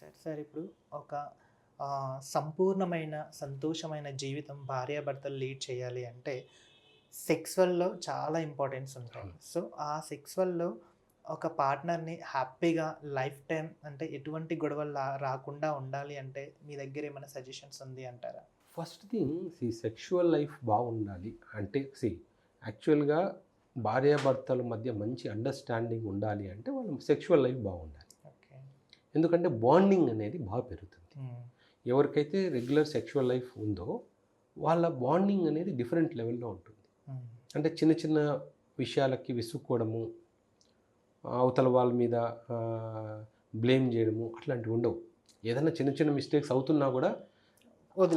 Sir. Sir ఇప్పుడు ఒక సంపూర్ణమైన సంతోషమైన జీవితం భార్యాభర్తలు లీడ్ చేయాలి అంటే సెక్స్వల్లో చాలా ఇంపార్టెన్స్ ఉంటాయి. సో ఆ సెక్స్వల్లో ఒక పార్ట్నర్ని హ్యాపీగా లైఫ్ టైం అంటే ఎటువంటి గొడవలు రాకుండా ఉండాలి అంటే మీ దగ్గర ఏమైనా సజెషన్స్ ఉంది అంటారా? First thing C sexual life బాగుండాలి అంటే సి యాక్చువల్గా భార్యాభర్తల మధ్య మంచి అండర్స్టాండింగ్ ఉండాలి అంటే వాళ్ళ సెక్షువల్ లైఫ్ బాగుండాలి. ఎందుకంటే బాండింగ్ అనేది బాగా పెరుగుతుంది. ఎవరికైతే రెగ్యులర్ సెక్షువల్ లైఫ్ ఉందో వాళ్ళ బాండింగ్ అనేది డిఫరెంట్ లెవెల్లో ఉంటుంది. అంటే చిన్న చిన్న విషయాలకి విసుక్కోవడము అవతల వాళ్ళ మీద బ్లేమ్ చేయడము అట్లాంటివి ఉండవు. ఏదైనా చిన్న చిన్న మిస్టేక్స్ అవుతున్నా కూడా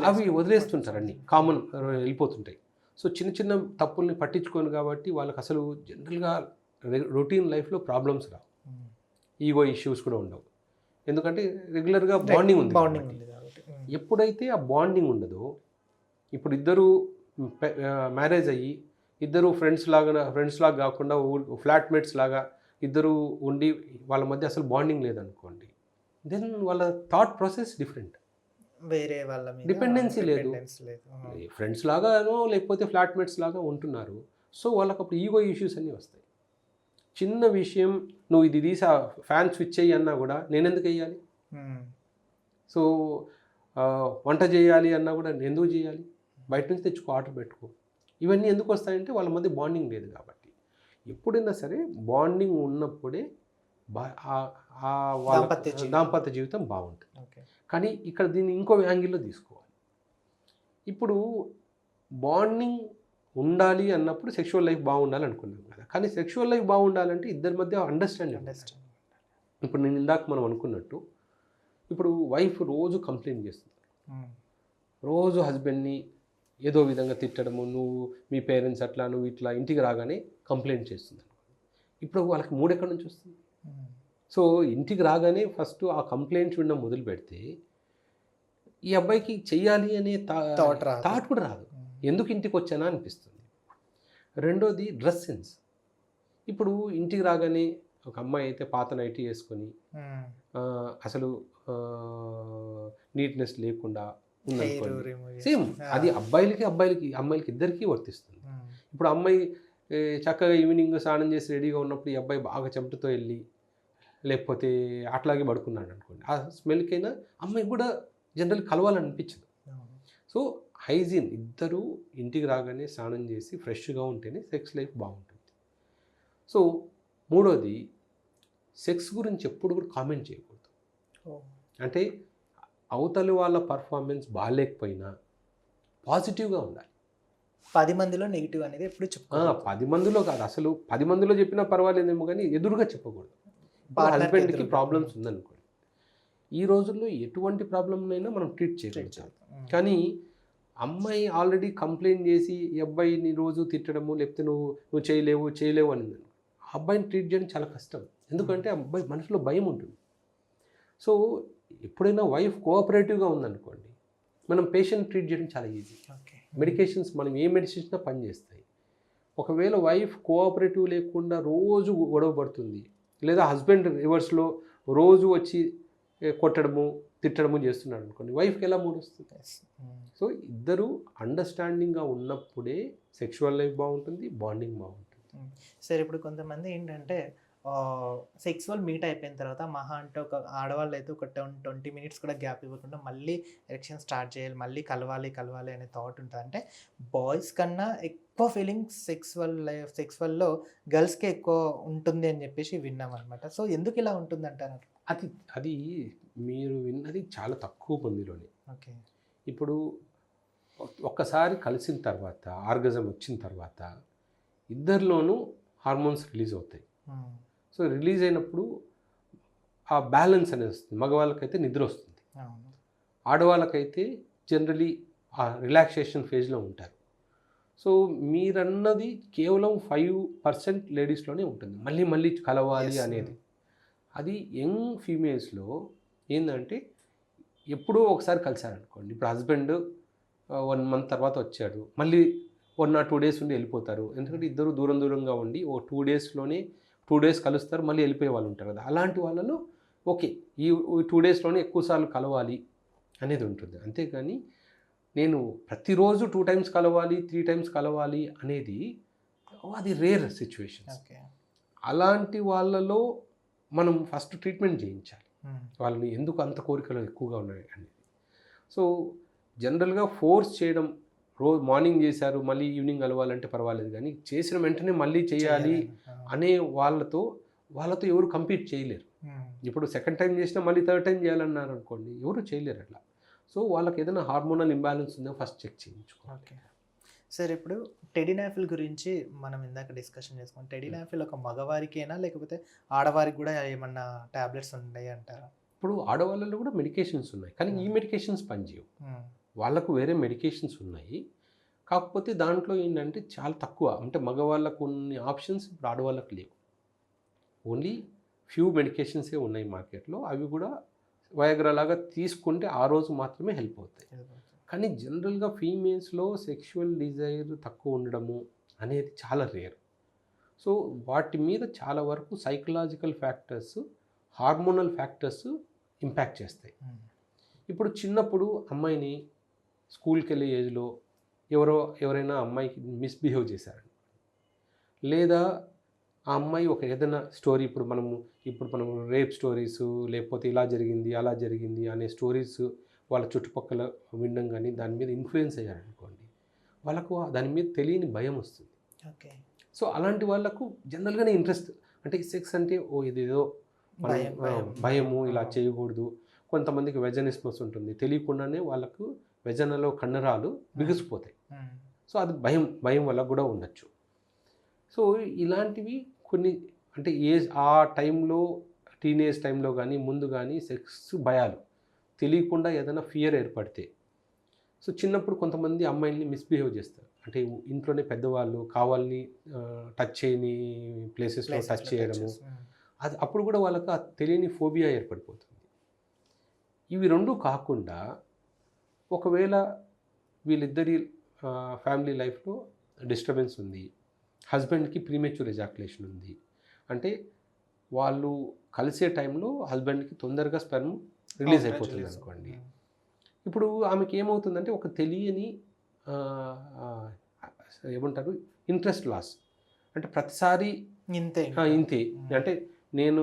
అవి వదిలేస్తుంటారు అన్ని. కామన్ వెళ్ళిపోతుంటాయి. సో చిన్న చిన్న తప్పుల్ని పట్టించుకోను కాబట్టి వాళ్ళకి అసలు జనరల్గా రొటీన్ లైఫ్లో ప్రాబ్లమ్స్ రావు. ఈగో ఇష్యూస్ కూడా ఉండవు. ఎందుకంటే రెగ్యులర్గా బాండింగ్ ఉంది బాండింగ్. ఉంది కాబట్టి. ఎప్పుడైతే ఆ బాండింగ్ ఉండదో ఇప్పుడు ఇద్దరు మ్యారేజ్ అయ్యి ఇద్దరు ఫ్రెండ్స్ లాగా ఫ్రెండ్స్ లాగా కాకుండా ఫ్లాట్మేట్స్ లాగా ఇద్దరు ఉండి వాళ్ళ మధ్య అసలు బాండింగ్ లేదనుకోండి దెన్ వాళ్ళ థాట్ ప్రాసెస్ డిఫరెంట్ వేరే వాళ్ళ Dependency లేదు. ఫ్రెండ్స్ లాగానో లేకపోతే ఫ్లాట్మేట్స్ లాగా ఉంటున్నారు సో వాళ్ళకి అప్పుడు ఈగో ఇష్యూస్ అన్నీ వస్తాయి చిన్న విషయం నువ్వు ఇది తీసి ఫ్యాన్ స్విచ్ అయ్యి అన్నా కూడా నేను ఎందుకు వేయాలి. సో వంట చేయాలి అన్నా కూడా నేను ఎందుకు చేయాలి? బయట నుంచి తెచ్చుకో ఆర్డర్ పెట్టుకో. ఇవన్నీ ఎందుకు వస్తాయంటే వాళ్ళ మధ్య బాండింగ్ లేదు కాబట్టి. ఎప్పుడైనా సరే బాండింగ్ ఉన్నప్పుడే బా వాళ్ళ దాంపత్య జీవితం. బాగుంటుంది. కానీ ఇక్కడ దీన్ని ఇంకో యాంగిల్లో తీసుకోవాలి. ఇప్పుడు బాండింగ్ ఉండాలి అన్నప్పుడు సెక్షువల్ లైఫ్ బాగుండాలి అనుకున్నాం కదా. కానీ సెక్షువల్ లైఫ్ బాగుండాలంటే ఇద్దరి మధ్య అండర్స్టాండింగ్ అండర్స్టాండ్ ఇప్పుడు నేను ఇందాక మనం అనుకున్నట్టు ఇప్పుడు వైఫ్ రోజు కంప్లైంట్ చేస్తుంది. రోజు హస్బెండ్ని ఏదో విధంగా తిట్టడము నువ్వు మీ పేరెంట్స్ అట్లా నువ్వు ఇట్లా ఇంటికి రాగానే కంప్లైంట్ చేస్తుంది. ఇప్పుడు వాళ్ళకి మూడు ఎక్కడి నుంచి వస్తుంది? సో ఇంటికి రాగానే ఫస్ట్ ఆ కంప్లైంట్స్ వినడం మొదలు పెడితే ఈ అబ్బాయికి చెయ్యాలి అనే. థాట్ కూడా రాదు. ఎందుకు ఇంటికి వచ్చానా అనిపిస్తుంది. రెండోది డ్రెస్ సెన్స్. ఇప్పుడు ఇంటికి రాగానే ఒక అమ్మాయి అయితే పాత నైటీ వేసుకొని అసలు నీట్నెస్ లేకుండా ఉందనుకోండి. సేమ్ అది అబ్బాయిలకి అబ్బాయిలకి అమ్మాయిలకి ఇద్దరికీ వర్తిస్తుంది. ఇప్పుడు అమ్మాయి చక్కగా ఈవినింగ్ స్నానం చేసి రెడీగా ఉన్నప్పుడు ఈ అబ్బాయి బాగా చెమటతో వెళ్ళి లేకపోతే అట్లాగే పడుకున్నాడు అనుకోండి. ఆ స్మెల్కైనా అమ్మాయి కూడా జనరల్ కలవాలనిపించదు. సో హైజీన్ ఇద్దరు ఇంటికి రాగానే స్నానం చేసి ఫ్రెష్గా ఉంటేనే సెక్స్ లైఫ్ బాగుంటుంది. సో మూడోది సెక్స్ గురించి ఎప్పుడు కూడా కామెంట్ చేయకూడదు. అంటే అవతలి వాళ్ళ పర్ఫార్మెన్స్ బాగాలేకపోయినా పాజిటివ్గా ఉండాలి. పది మందిలో నెగిటివ్ అనేది ఎప్పుడు ఆ, చెప్పుకో పది మందిలో కాదు. అసలు పది మందిలో చెప్పినా పర్వాలేదేమో కానీ ఎదురుగా చెప్పకూడదు. హస్బెండ్కి. ప్రాబ్లమ్స్ ఉందనుకోండి. ఈ రోజుల్లో ఎటువంటి ప్రాబ్లంనైనా మనం ట్రీట్ చేయగలుగుతాం. కానీ అమ్మాయి ఆల్రెడీ కంప్లైంట్ చేసి ఈ అబ్బాయిని రోజు తిట్టడము లేకపోతే నువ్వు నువ్వు చేయలేవు చేయలేవు అని ఆ అబ్బాయిని ట్రీట్ చేయడం చాలా కష్టం. ఎందుకంటే ఆ అబ్బాయి మనసులో భయం ఉంటుంది. సో ఎప్పుడైనా వైఫ్ కోఆపరేటివ్గా ఉందనుకోండి మనం పేషెంట్ ట్రీట్ చేయడం చాలా ఈజీ మెడికేషన్స్ మనం ఏ మెడిసిన్స్ పనిచేస్తాయి ఒకవేళ వైఫ్ కోఆపరేటివ్ లేకుండా రోజు గొడవ పడుతుంది లేదా హస్బెండ్ రివర్స్లో రోజు వచ్చి కొట్టడము తిట్టడము చేస్తున్నాడు అనుకోండి. వైఫ్కి ఎలా మూడు వస్తుంది? సో ఇద్దరు అండర్స్టాండింగ్గా ఉన్నప్పుడే సెక్షువల్ లైఫ్ బాగుంటుంది బాండింగ్ బాగుంటుంది. సరే ఇప్పుడు కొంతమంది ఏంటంటే సెక్సువల్ మీట్ అయిపోయిన తర్వాత మహా అంటే ఒక ఆడవాళ్ళు అయితే ఒక ట్వంటీ మినిట్స్ కూడా గ్యాప్ ఇవ్వకుండా మళ్ళీ ఎలక్షన్ స్టార్ట్ చేయాలి మళ్ళీ కలవాలి కలవాలి అనే థాట్ ఉంటుంది. అంటే బాయ్స్ కన్నా ఎక్కువ ఫీలింగ్స్ సెక్సువల్ లైఫ్ సెక్సువల్లో గర్ల్స్కే ఎక్కువ ఉంటుంది అని చెప్పేసి విన్నాం అనమాట సో ఎందుకు ఇలా ఉంటుంది అంటారు అది అది మీరు విన్నది చాలా తక్కువ మందిలోనే. ఓకే. ఇప్పుడు ఒక్కసారి కలిసిన తర్వాత ఆర్గజం వచ్చిన తర్వాత ఇద్దరిలోనూ హార్మోన్స్ రిలీజ్ అవుతాయి. సో రిలీజ్ అయినప్పుడు ఆ బ్యాలెన్స్ అనేది వస్తుంది. మగవాళ్ళకైతే నిద్ర వస్తుంది. ఆడవాళ్ళకైతే జనరలీ ఆ రిలాక్సేషన్ ఫేజ్లో ఉంటారు. సో మీరన్నది కేవలం ఫైవ్ పర్సెంట్ లేడీస్లోనే ఉంటుంది. మళ్ళీ మళ్ళీ కలవాలి. అనేది. అది యంగ్ ఫీమేల్స్లో ఏంటంటే ఎప్పుడో ఒకసారి కలిశారనుకోండి. ఇప్పుడు హస్బెండ్ వన్ మంత్ తర్వాత వచ్చాడు. మళ్ళీ వన్ ఆర్ టూ డేస్ ఉండి వెళ్ళిపోతారు. ఎందుకంటే ఇద్దరు దూరం దూరంగా ఉండి ఓ టూ డేస్లోనే టూ డేస్ కలుస్తారు మళ్ళీ వెళ్ళిపోయే వాళ్ళు ఉంటారు కదా. అలాంటి వాళ్ళలో ఓకే ఈ టూ డేస్లోనే ఎక్కువసార్లు కలవాలి అనేది ఉంటుంది. అంతేకాని నేను ప్రతిరోజు టూ టైమ్స్ కలవాలి త్రీ టైమ్స్ కలవాలి అనేది అది రేర్ సిచ్యువేషన్స్. ఓకే. అలాంటి వాళ్ళలో మనం ఫస్ట్ ట్రీట్మెంట్ చేయించాలి. ఉమ్, వాళ్ళని ఎందుకు అంత కోరికలు ఎక్కువగా ఉన్నాయి అనేది. సో జనరల్గా ఫోర్స్ చేయడం రోజు మార్నింగ్ చేశారు మళ్ళీ ఈవినింగ్ కలవాలంటే పర్వాలేదు కానీ చేసిన వెంటనే మళ్ళీ చేయాలి అనే వాళ్ళతో వాళ్ళతో ఎవరు కంపీట్ చేయలేరు. ఉమ్, ఇప్పుడు సెకండ్ టైం చేసినా మళ్ళీ థర్డ్ టైం చేయాలన్నారు అనుకోండి ఎవరు చేయలేరు అట్లా. సో వాళ్ళకి ఏదైనా హార్మోనల్ ఇంబ్యాలెన్స్ ఉందో ఫస్ట్ చెక్ చేయించుకోవాలి. సార్ ఇప్పుడు టెడినాఫిల్ గురించి మనం ఇందాక డిస్కషన్ చేసుకున్నాం. టెడినాఫిల్ ఒక మగవారికేనా లేకపోతే ఆడవారికి కూడా ఏమన్నా టాబ్లెట్స్ ఉన్నాయి అంటారా? ఇప్పుడు ఆడవాళ్ళలో కూడా మెడికేషన్స్ ఉన్నాయి కానీ ఈ మెడికేషన్స్ పనిచేయవు. ఉమ్, వాళ్ళకు వేరే మెడికేషన్స్ ఉన్నాయి. కాకపోతే దాంట్లో ఏంటంటే చాలా తక్కువ అంటే మగవాళ్ళకు కొన్ని ఆప్షన్స్ ఇప్పుడు ఆడవాళ్ళకు లేవు. ఓన్లీ ఫ్యూ మెడికేషన్సే ఉన్నాయి మార్కెట్లో అవి కూడా వయగ్రా లాగా తీసుకుంటే ఆ రోజు మాత్రమే హెల్ప్ అవుతాయి. కానీ జనరల్గా ఫీమేల్స్లో సెక్షువల్ డిజైర్ తక్కువ ఉండడము అనేది చాలా రేర్. సో వాటి మీద చాలా వరకు psychological factors hormonal factors impact చేస్తాయి. ఇప్పుడు చిన్నప్పుడు అమ్మాయిని స్కూల్కి వెళ్ళే ఏజ్లో ఎవరో ఎవరైనా అమ్మాయికి మిస్బిహేవ్ చేశారని లేదా ఆ అమ్మాయి ఒక ఏదైనా స్టోరీ ఇప్పుడు మనము ఇప్పుడు మనం రేప్ స్టోరీస్ లేకపోతే ఇలా జరిగింది అలా జరిగింది అనే స్టోరీస్ వాళ్ళ చుట్టుపక్కల వినడం కానీ దాని మీద ఇన్ఫ్లుయెన్స్ అయ్యారనుకోండి వాళ్ళకు దాని మీద తెలియని భయం వస్తుంది. ఓకే. సో అలాంటి వాళ్ళకు జనరల్గానే ఇంట్రెస్ట్ అంటే సెక్స్ అంటే ఓ ఇదేదో. భయము ఇలా. చేయకూడదు. కొంతమందికి వెజనిస్మస్ ఉంటుంది. తెలియకుండానే వాళ్ళకు వెజనలో కండరాలు బిగుసిపోతాయి. సో అది భయం భయం వల్ల కూడా ఉండొచ్చు. సో ఇలాంటివి కొన్ని అంటే ఏజ్ ఆ టైంలో టీనేజ్ టైంలో కానీ ముందు కానీ సెక్స్ భయాలు తెలియకుండా ఏదైనా ఫియర్ ఏర్పడితే. సో చిన్నప్పుడు కొంతమంది అమ్మాయిల్ని మిస్బిహేవ్ చేస్తారు. అంటే ఇంట్లోనే పెద్దవాళ్ళు కావాలని టచ్ చేయని ప్లేసెస్లో టచ్ చేయడము. అది అప్పుడు కూడా వాళ్ళకి ఆ తెలియని ఫోబియా ఏర్పడిపోతుంది. ఇవి రెండు కాకుండా ఒకవేళ వీళ్ళిద్దరి ఫ్యామిలీ లైఫ్లో డిస్టర్బెన్స్ ఉంది హస్బెండ్కి ప్రీమెచ్యూర్ ఎజాకులేషన్ ఉంది అంటే వాళ్ళు కలిసే టైంలో హస్బెండ్కి తొందరగా స్పెర్మ్ రిలీజ్ అయిపోతుంది. అనుకోండి. ఉమ్, ఇప్పుడు ఆమెకి ఏమవుతుందంటే ఒక తెలియని ఏమంటారు? Interest loss. అంటే ప్రతిసారి ఇంతే ఇంతే. అంటే నేను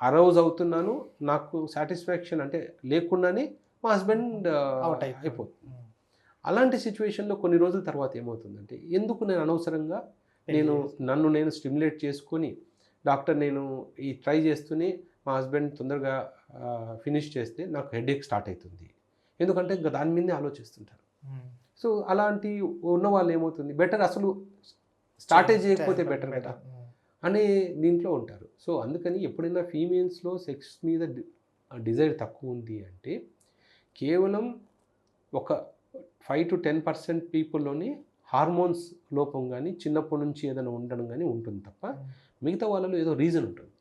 అరౌజ్ అవుతున్నాను నాకు సాటిస్ఫాక్షన్ అంటే లేకుండానే మా హస్బెండ్ అవుట్ అయిపోతుంది. అలాంటి సిచ్యువేషన్లో కొన్ని రోజుల తర్వాత ఏమవుతుందంటే ఎందుకు నేను అనవసరంగా నేను నన్ను నేను స్టిమ్యులేట్ చేసుకొని డాక్టర్ నేను ఈ ట్రై చేస్తూనే మా హస్బెండ్ తొందరగా ఫినిష్ చేస్తే నాకు హెడేక్ స్టార్ట్ అవుతుంది. ఎందుకంటే ఇంకా దాని మీదే ఆలోచిస్తుంటారు. సో అలాంటి ఉన్న వాళ్ళు ఏమవుతుంది? బెటర్ అసలు స్టార్టే చేయకపోతే బెటర్ కదా అనే దీంట్లో ఉంటారు. సో అందుకని ఎప్పుడైనా ఫీమేల్స్లో సెక్స్ మీద డిజైర్ తక్కువ ఉంది అంటే కేవలం ఒక ఫైవ్ టు టెన్ పర్సెంట్ పీపుల్లోనే హార్మోన్స్ లోపం కానీ చిన్నప్పటి నుంచి ఏదైనా ఉండడం కానీ ఉంటుంది తప్ప మిగతా వాళ్ళలో ఏదో రీజన్ ఉంటుంది.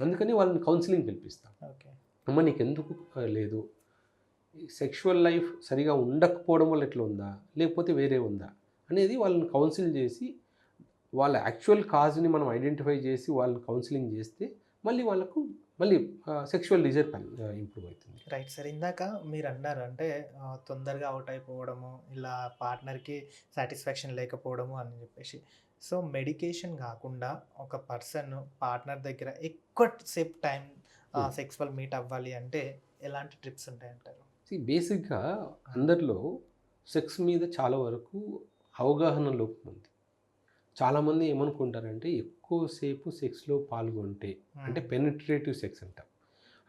అందుకని వాళ్ళని కౌన్సిలింగ్ పిలిపిస్తాం. ఓకే. అమ్మ నీకు ఎందుకు లేదు. సెక్షువల్ లైఫ్ సరిగా ఉండకపోవడం వల్ల ఎట్లా ఉందా? లేకపోతే వేరే ఉందా? అనేది వాళ్ళని కౌన్సిల్ చేసి వాళ్ళ యాక్చువల్ కాజ్ని మనం ఐడెంటిఫై చేసి వాళ్ళని కౌన్సిలింగ్ చేస్తే మళ్ళీ వాళ్ళకు మళ్ళీ సెక్షువల్ డిజైర్ ఇంప్రూవ్ అవుతుంది. రైట్ సార్ ఇందాక మీరు అన్నారు అంటే తొందరగా అవుట్ అయిపోవడము ఇలా పార్ట్నర్కి సాటిస్ఫాక్షన్ లేకపోవడము అని చెప్పేసి. సో మెడికేషన్ కాకుండా ఒక పర్సన్ పార్ట్నర్ దగ్గర ఎక్కువ సేపు టైం Hmm. సెక్స్వల్ మీట్ అవ్వాలి అంటే ఎలాంటి ట్రిప్స్ ఉంటాయంటారు? బేసిక్గా అందరిలో సెక్స్ మీద చాలా వరకు అవగాహన లోపం ఉంది. చాలామంది ఏమనుకుంటారంటే ఎక్కువసేపు సెక్స్లో పాల్గొంటే అంటే పెనిట్రేటివ్ సెక్స్ అంటాం.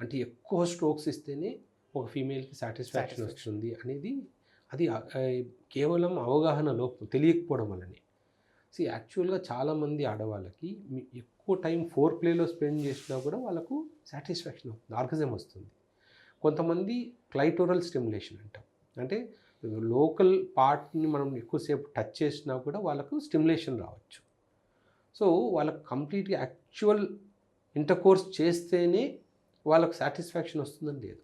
అంటే ఎక్కువ స్ట్రోక్స్ ఇస్తేనే ఒక ఫీమేల్కి సాటిస్ఫాక్షన్. వస్తుంది అనేది అది కేవలం అవగాహన లోపం తెలియకపోవడం వల్లనే. సి యాక్చువల్గా చాలామంది ఆడవాళ్ళకి ఎక్కువ టైం ఫోర్ ప్లేలో స్పెండ్ చేసినా కూడా వాళ్ళకు సాటిస్ఫాక్షన్ అవుతుంది ఆర్గజం వస్తుంది. కొంతమంది క్లైటోరల్ స్టిమ్యులేషన్ అంటాం. అంటే లోకల్ పార్ట్ని మనం ఎక్కువసేపు టచ్ చేసినా కూడా వాళ్ళకు స్టిమ్యులేషన్ రావచ్చు. సో వాళ్ళకు కంప్లీట్గా యాక్చువల్ ఇంటర్కోర్స్ చేస్తేనే వాళ్ళకు సాటిస్ఫాక్షన్ వస్తుందని లేదు.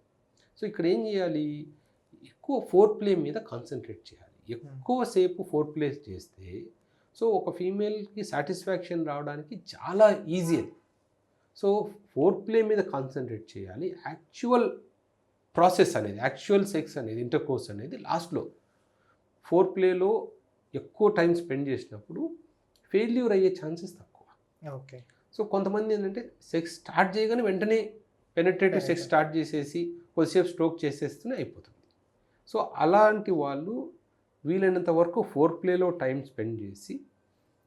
సో ఇక్కడ ఏం చేయాలి? ఎక్కువ ఫోర్ ప్లే మీద కాన్సన్ట్రేట్ చేయాలి. ఎక్కువసేపు ఫోర్ ప్లేస్ చేస్తే సో ఒక ఫీమేల్కి సాటిస్ఫాక్షన్ రావడానికి చాలా ఈజీ అది. సో ఫోర్ ప్లే మీద కాన్సన్ట్రేట్ చేయాలి. యాక్చువల్ ప్రాసెస్ అనేది యాక్చువల్ సెక్స్ అనేది ఇంటర్ కోర్స్ అనేది లాస్ట్లో. ఫోర్ ప్లేలో ఎక్కువ టైం స్పెండ్ చేసినప్పుడు ఫెయిల్యూర్ అయ్యే ఛాన్సెస్ తక్కువ. ఓకే. సో కొంతమంది ఏంటంటే సెక్స్ స్టార్ట్ చేయగానే వెంటనే పెనట్రేటివ్ సెక్స్ స్టార్ట్ చేసేసి కొద్దిసేపు స్ట్రోక్ చేసేస్తూనే అయిపోతుంది. సో అలాంటి వాళ్ళు వీలైనంత వరకు ఫోర్ ప్లేలో టైం స్పెండ్ చేసి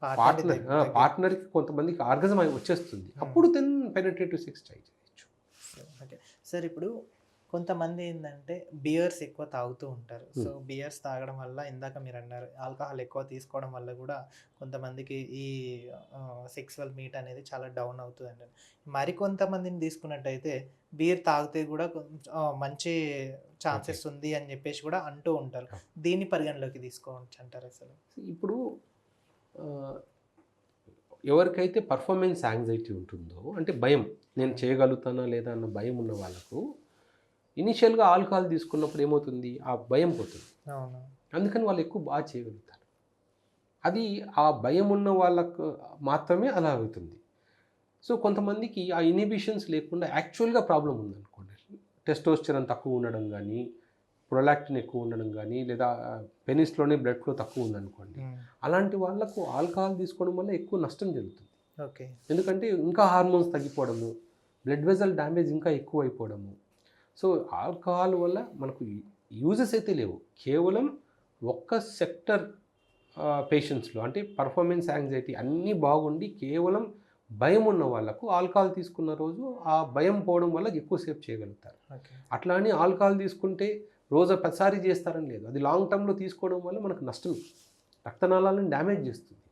పార్ట్నర్ పార్ట్నర్కి కొంతమందికి ఆర్గజం వచ్చేస్తుంది. అప్పుడు దెన్ పెనట్రేటివ్ సెక్స్ ట్రై చేయొచ్చు. సార్ ఇప్పుడు కొంతమంది ఏంటంటే బియర్స్ ఎక్కువ తాగుతూ ఉంటారు. సో బియర్స్ తాగడం వల్ల ఇందాక మీరు అన్నారు ఆల్కహాల్ ఎక్కువ తీసుకోవడం వల్ల కూడా కొంతమందికి ఈ సెక్సువల్ మీట్ అనేది చాలా డౌన్ అవుతుంది అంటారు మరి కొంతమందిని తీసుకున్నట్టయితే బీర్ తాగితే కూడా మంచి ఛాన్సెస్ ఉంది అని చెప్పేసి కూడా అంటూ ఉంటారు. దీన్ని పరిగణలోకి తీసుకోవచ్చు అంటారు అసలు? ఇప్పుడు ఎవరికైతే పర్ఫార్మెన్స్ యాంగ్జైటీ ఉంటుందో అంటే భయం నేను చేయగలుగుతానా లేదా అన్న భయం ఉన్న వాళ్ళకు ఇనిషియల్గా ఆల్కహాల్ తీసుకున్నప్పుడు ఏమవుతుంది? ఆ భయం పోతుంది. అందుకని వాళ్ళు ఎక్కువ బాగా చేయగలుగుతారు. అది ఆ భయం ఉన్న వాళ్ళకు మాత్రమే అలా అవుతుంది. సో కొంతమందికి ఆ ఇనిబిషన్స్ లేకుండా యాక్చువల్గా ప్రాబ్లం ఉందనుకోండి. టెస్టోస్టెరాన్ తక్కువ ఉండడం కానీ ప్రొలాక్టిన్ ఎక్కువ ఉండడం కానీ లేదా పెనిస్లోనే బ్లడ్ ఫ్లో తక్కువ ఉందనుకోండి అలాంటి వాళ్ళకు ఆల్కహాల్ తీసుకోవడం వల్ల ఎక్కువ నష్టం జరుగుతుంది. ఓకే. ఎందుకంటే ఇంకా హార్మోన్స్ తగ్గిపోవడము బ్లడ్ వెజల్ డ్యామేజ్ ఇంకా ఎక్కువ అయిపోవడము సో ఆల్కహాల్ వల్ల మనకు యూజెస్ అయితే లేవు. కేవలం ఒక్క సెక్టర్ పేషెంట్స్లో అంటే పర్ఫార్మెన్స్ యాంగ్జైటీ అన్నీ బాగుండి కేవలం భయం ఉన్న వాళ్ళకు ఆల్కహాల్ తీసుకున్న రోజు ఆ భయం పోవడం వల్ల ఎక్కువసేపు చేయగలుగుతారు. అట్లా అని ఆల్కహాల్ తీసుకుంటే రోజు ప్రతిసారి చేస్తారని లేదు. అది లాంగ్ టర్మ్లో తీసుకోవడం వల్ల మనకు నష్టమే రక్తనాళాలను డ్యామేజ్ చేస్తుంది.